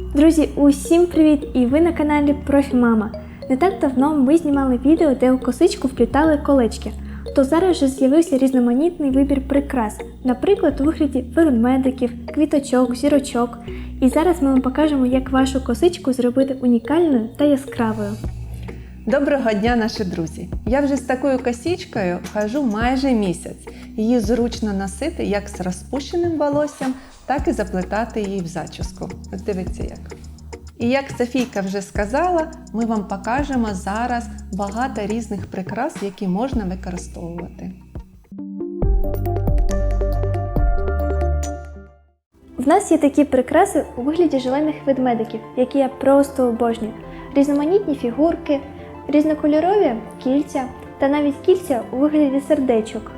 Друзі, усім привіт! І ви на каналі Профі Мама. Не так давно ми знімали відео, де у косичку вплітали колечки. То зараз вже з'явився різноманітний вибір прикрас, наприклад, у вигляді ведмедиків, квіточок, зірочок. І зараз ми вам покажемо, як вашу косичку зробити унікальною та яскравою. Доброго дня, наші друзі! Я вже з такою косічкою хожу майже місяць. Її зручно носити як з розпущеним волоссям, так і заплетати її в зачіску. От дивіться як. І як Софійка вже сказала, ми вам покажемо зараз багато різних прикрас, які можна використовувати. В нас є такі прикраси у вигляді желейних ведмедиків, які я просто обожнюю. Різноманітні фігурки, різнокольорові кільця та навіть кільця у вигляді сердечок.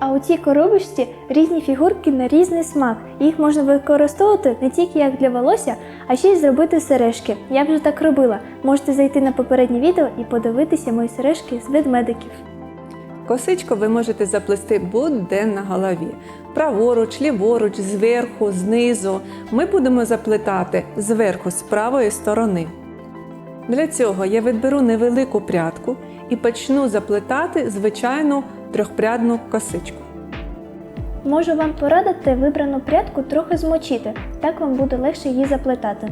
А у цій коробочці різні фігурки на різний смак. Їх можна використовувати не тільки як для волосся, а ще й зробити сережки. Я вже так робила. Можете зайти на попереднє відео і подивитися мої сережки з ведмедиків. Косичку ви можете заплести будь-де на голові. Праворуч, ліворуч, зверху, знизу. Ми будемо заплетати зверху з правої сторони. Для цього я відберу невелику прядку і почну заплетати звичайну трьохпрядну косичку. Можу вам порадити вибрану прядку трохи змочити, так вам буде легше її заплетати.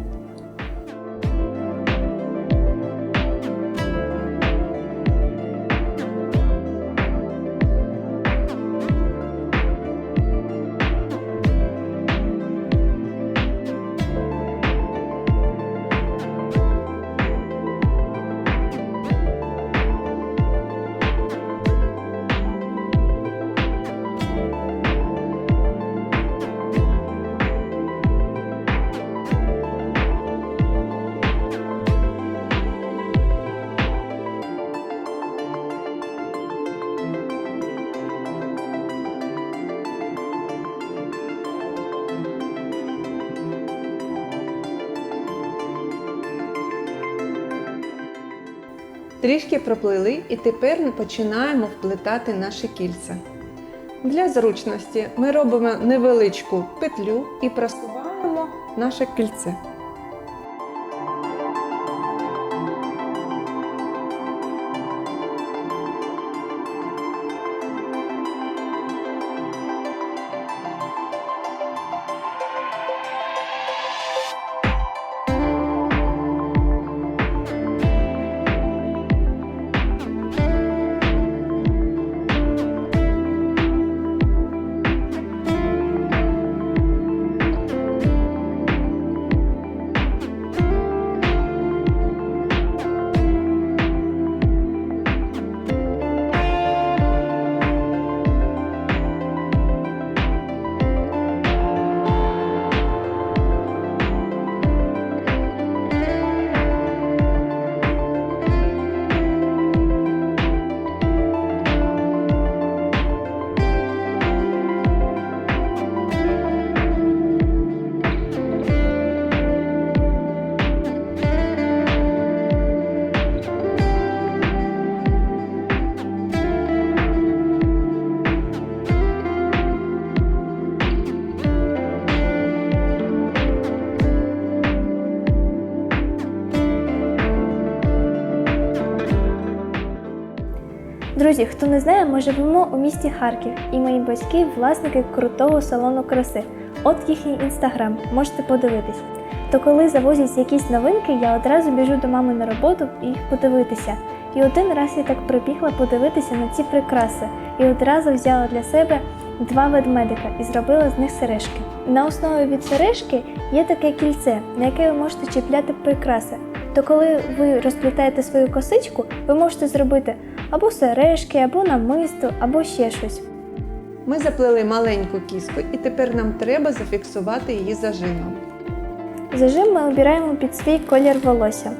Трішки проплили і тепер починаємо вплетати наші кільця. Для зручності ми робимо невеличку петлю і просуваємо наше кільце. Друзі, хто не знає, ми живемо у місті Харків, і мої батьки власники крутого салону краси. От їхній інстаграм, можете подивитись. То коли завозять якісь новинки, я одразу біжу до мами на роботу і їх подивитися. І один раз я так прибігла подивитися на ці прикраси і одразу взяла для себе два ведмедика і зробила з них сережки. На основі від сережки є таке кільце, на яке ви можете чіпляти прикраси. То коли ви розплітаєте свою косичку, ви можете зробити або сережки, або намисто, або ще щось. Ми заплели маленьку кіску і тепер нам треба зафіксувати її зажимом. Зажим ми обираємо під свій колір волосся.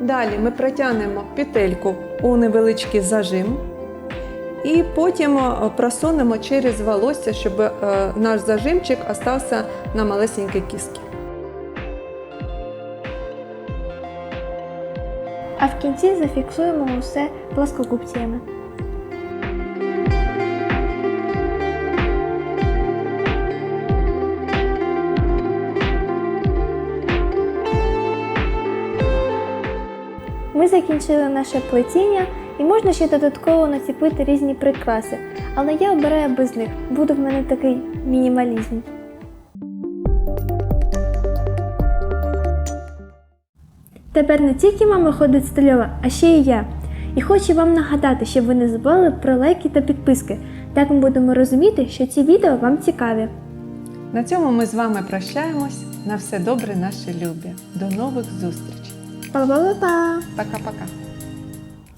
Далі ми протягнемо петельку у невеличкий зажим і потім е, просунемо через волосся, щоб е, наш зажимчик остався на малесенькій кістці. А в кінці зафіксуємо усе плоскогубцями. Ми закінчили наше плетіння і можна ще додатково націпити різні прикраси. Але я обираю без них, буде в мене такий мінімалізм. Тепер не тільки мама ходить стильова, а ще і я. І хочу вам нагадати, щоб ви не забували про лайки та підписки. Так ми будемо розуміти, що ці відео вам цікаві. На цьому ми з вами прощаємось. На все добре, наші любі. До нових зустрічей. Па-па-па-па! Пока-пока.